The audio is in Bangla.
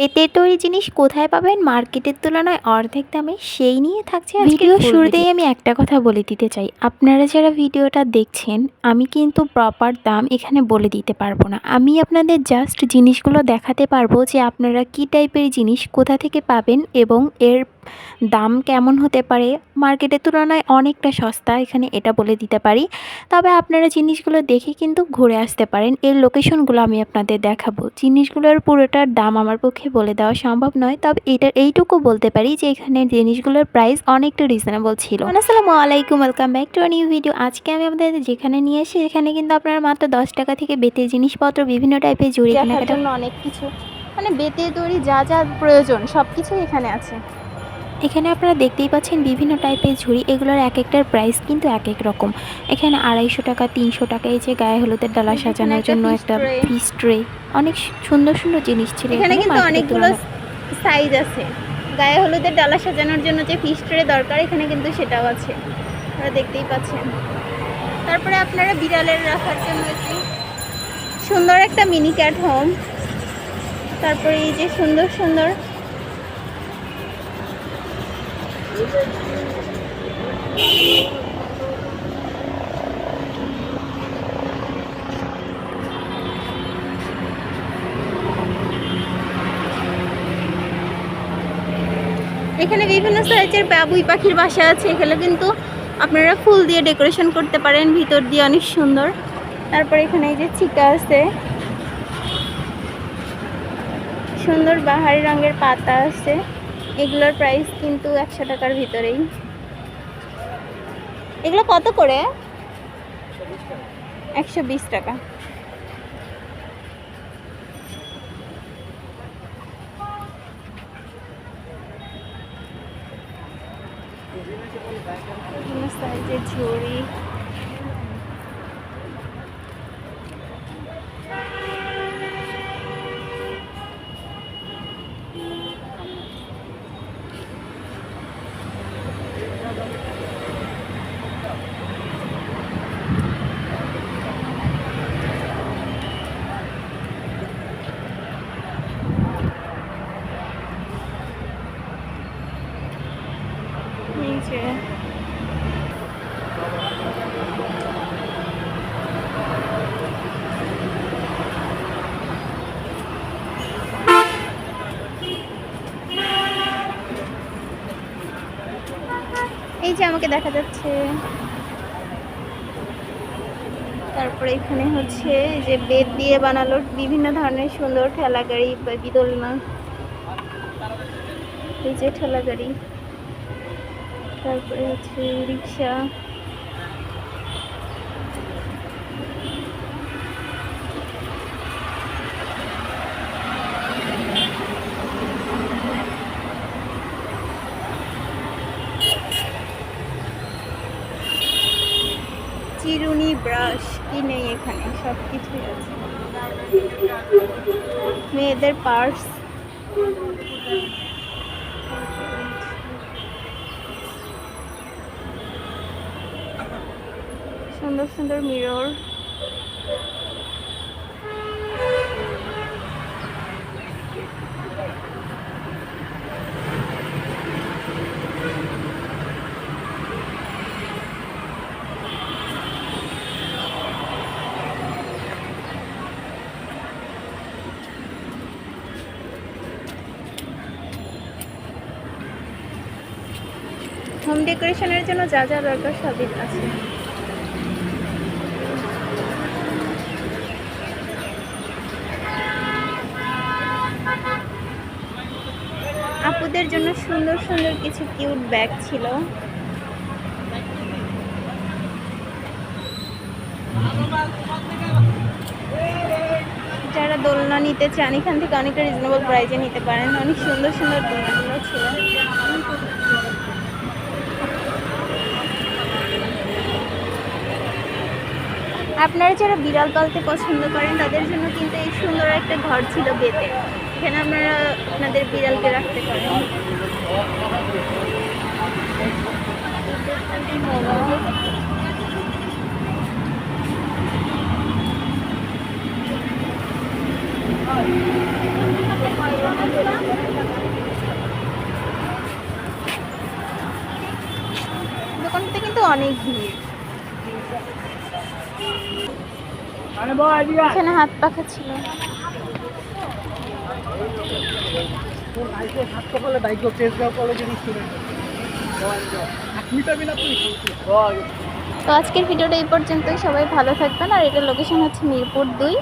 বেতের তৈরি জিনিস কোথায় পাবেন? মার্কেটের তুলনায় অর্ধেক দামে সেই নিয়ে থাকছে ভিডিও শুরুতেই আমি একটা কথা বলে দিতে চাই। আপনারা যারা ভিডিওটা দেখছেন আমি কিন্তু প্রপার দাম এখানে বলে দিতে পারব না। আমি আপনাদের জাস্ট জিনিসগুলো দেখাতে পারব যে আপনারা কি টাইপের জিনিস কোথা থেকে পাবেন এবং এর দাম কেমন হতে পারে? মার্কেটের তুলনায় অনেকটা সস্তা এখানে এটা বলে দিতে পারি। তবে আপনারা জিনিসগুলো দেখে কিন্তু ঘুরে আসতে পারেন। এর লোকেশনগুলো আমি আপনাদের দেখাবো। জিনিসগুলোর পুরোটার দাম আমার পক্ষে বলে দেওয়া সম্ভব নয়। তবে এটার এইটুকু বলতে পারি যে এখানে জিনিসগুলোর প্রাইস অনেকটা রিজনেবল ছিল। আসসালামু আলাইকুম welcome back to new video আজকে আমি আপনাদের যেখানে নিয়ে এসে এখানে কিন্তু আপনারা মাত্র দশ টাকা থেকে বেতের জিনিসপত্র বিভিন্ন টাইপের জুড়ে কেনাকাটা অনেক কিছু। মানে বেতে তৈরি যা যা প্রয়োজন সব কিছুই এখানে আছে। এখানে আপনারা দেখতেই পাচ্ছেন বিভিন্ন টাইপের ঝুড়ি এগুলোর এক একটার প্রাইস কিন্তু এক এক রকম। এখানে আড়াইশো টাকা তিনশো টাকা এই যে গায়ে হলুদের ডালা সাজানোর জন্য একটা। ফিস ট্রে অনেক সুন্দর সুন্দর জিনিস ছিল এখানে কিন্তু অনেকগুলো সাইজ আছে। গায়ে হলুদের ডালা সাজানোর জন্য যে ফিশ ট্রে দরকার এখানে কিন্তু সেটাও আছে। আপনারা দেখতেই পাচ্ছেন। তারপরে আপনারা বিড়ালের রাখার জন্য একটি সুন্দর একটা মিনি ক্যাট হোম তারপরে এই যে সুন্দর সুন্দর এখানে বিভিন্ন সাইজের বাবুই পাখির বাসা আছে। এখানে কিন্তু আপনারা ফুল দিয়ে ডেকোরেশন করতে পারেন। ভিতর দিয়ে অনেক সুন্দর। তারপর এখানে এই যে চিকা আছে। সুন্দর বাহারি রঙের পাতা আছে। এগুলোর প্রাইস কিন্তু একশো টাকার ভিতরেই। এগুলো কত করে? একশো বিশ টাকা। ঝুড়ি। যে এই যে আমাকে দেখা যাচ্ছে। তারপরে এখানে হচ্ছে যে বেদ দিয়ে বানালো বিভিন্ন ধরনের সুন্দর ঠেলা গাড়ি বা দোলনা এই যে ঠেলা গাড়ি তারপরে হচ্ছে রিক্সা। চিরুনি ব্রাশ কি নেই এখানে? সব কিছুই আছে। মেয়েদের পার্স। সুন্দর সুন্দর মিরর হোম ডেকোরেশনের জন্য যা যা দরকার সবই আছে। আপুদের জন্য সুন্দর সুন্দর কিছু কিউট ব্যাগ ছিল। যারা দোলনা নিতে চান, এখান থেকে অনেকটা রিজনেবল প্রাইজে নিতে পারেন। অনেক সুন্দর সুন্দর দোলনাগুলো ছিল। আপনারা যারা বিড়াল পালতে পছন্দ করেন, তাদের জন্য কিন্তু এই সুন্দর একটা ঘর ছিল বেতে। এখানে আপনারা আপনাদের বিড়ালকে রাখতে পারেন। দোকানটাতে কিন্তু অনেক ভিড়। এখানে হাত পাখা ছিল। তো আজকের ভিডিওটা এই পর্যন্তই। সবাই ভালো থাকবেন। আর এটার লোকেশন হচ্ছে মিরপুর দুই।